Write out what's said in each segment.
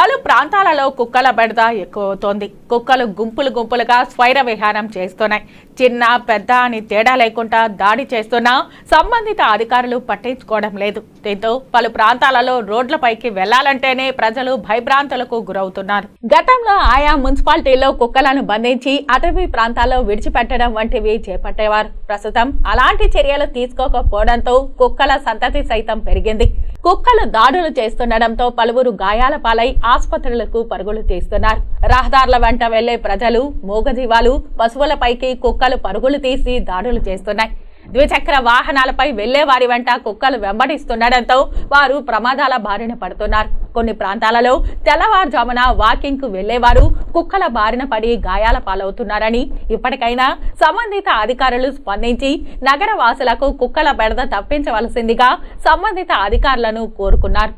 పలు ప్రాంతాలలో కుక్కల బెడద ఎక్కువవుతోంది. కుక్కలు గుంపులు గుంపులుగా స్వైర విహారం చేస్తున్నాయి. చిన్న పెద్ద అని తేడా లేకుండా దాడి చేస్తున్నా సంబంధిత అధికారులు పట్టించుకోవడం లేదు. దీంతో పలు ప్రాంతాలలో రోడ్లపైకి వెళ్ళాలంటేనే ప్రజలు భయభ్రాంతులకు గురవుతున్నారు. గతంలో ఆయా మున్సిపాలిటీల్లో కుక్కలను బంధించి అటవీ ప్రాంతాల్లో విడిచిపెట్టడం వంటివి చేపట్టేవారు. ప్రస్తుతం అలాంటి చర్యలు తీసుకోకపోవడంతో కుక్కల సంతతి సైతం పెరిగింది. కుక్కలు దాడులు చేస్తుండటంతో పలువురు గాయాల పాలై ఆసుపత్రులకు పరుగులు తీస్తున్నారు. రహదారుల వెంట వెళ్ళే ప్రజలు మూగజీవాలు పశువులపైకి కుక్కలు పరుగులు తీసి దాడులు చేస్తున్నాయి. ద్విచక్ర వాహనాలపై వెళ్ళే వారి వెంట కుక్కలు వెంబడిస్తుండటంతో వారు ప్రమాదాల బారిన పడుతున్నారు. కొన్ని ప్రాంతాలలో తెల్లవారుజామున వాకింగ్కు వెళ్ళేవారు కుక్కల బారిన పడి గాయాల పాలవుతున్నారని ఇప్పటికైనా సంబంధిత అధికారులు స్పందించి నగర వాసులకు కుక్కల బెడద తప్పించవలసిందిగా సంబంధిత అధికారులను కోరుకున్నారు.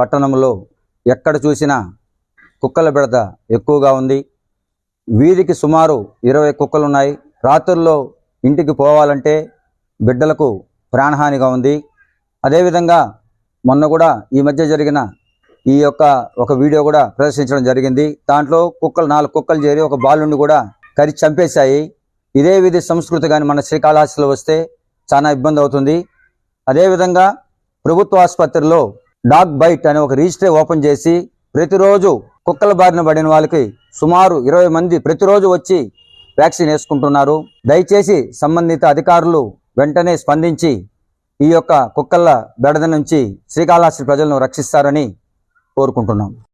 పట్టణంలో ఎక్కడ చూసినా కుక్కల బెడద ఎక్కువగా ఉంది. వీధికి సుమారు ఇరవై కుక్కలు ఉన్నాయి రాత్రుల్లో ఇంటికి పోవాలంటే బిడ్డలకు ప్రాణహానిగా ఉంది. అదేవిధంగా మొన్న కూడా ఈ మధ్య జరిగిన ఈ యొక్క ఒక వీడియో కూడా ప్రదర్శించడం జరిగింది. దాంట్లో కుక్కలు నాలుగు కుక్కలు చేరి ఒక బాలుని కూడా కరి చంపేశాయి. ఇదే విధి సంస్కృతి కానీ మన శ్రీకాళహస్తిలో వస్తే చాలా ఇబ్బంది అవుతుంది. అదేవిధంగా ప్రభుత్వ ఆసుపత్రిలో డాగ్ బైట్ అనే ఒక రిజిస్టర్ ఓపెన్ చేసి ప్రతిరోజు కుక్కల బారిన పడిన వాళ్ళకి సుమారు ఇరవై మంది ప్రతిరోజు వచ్చి వ్యాక్సిన్ వేసుకుంటున్నారు. దయచేసి సంబంధిత అధికారులు వెంటనే స్పందించి ఈ యొక్క కుక్కల బెడద నుంచి శ్రీకాళహస్తి ప్రజలను రక్షిస్తారని కోరుకుంటున్నాం.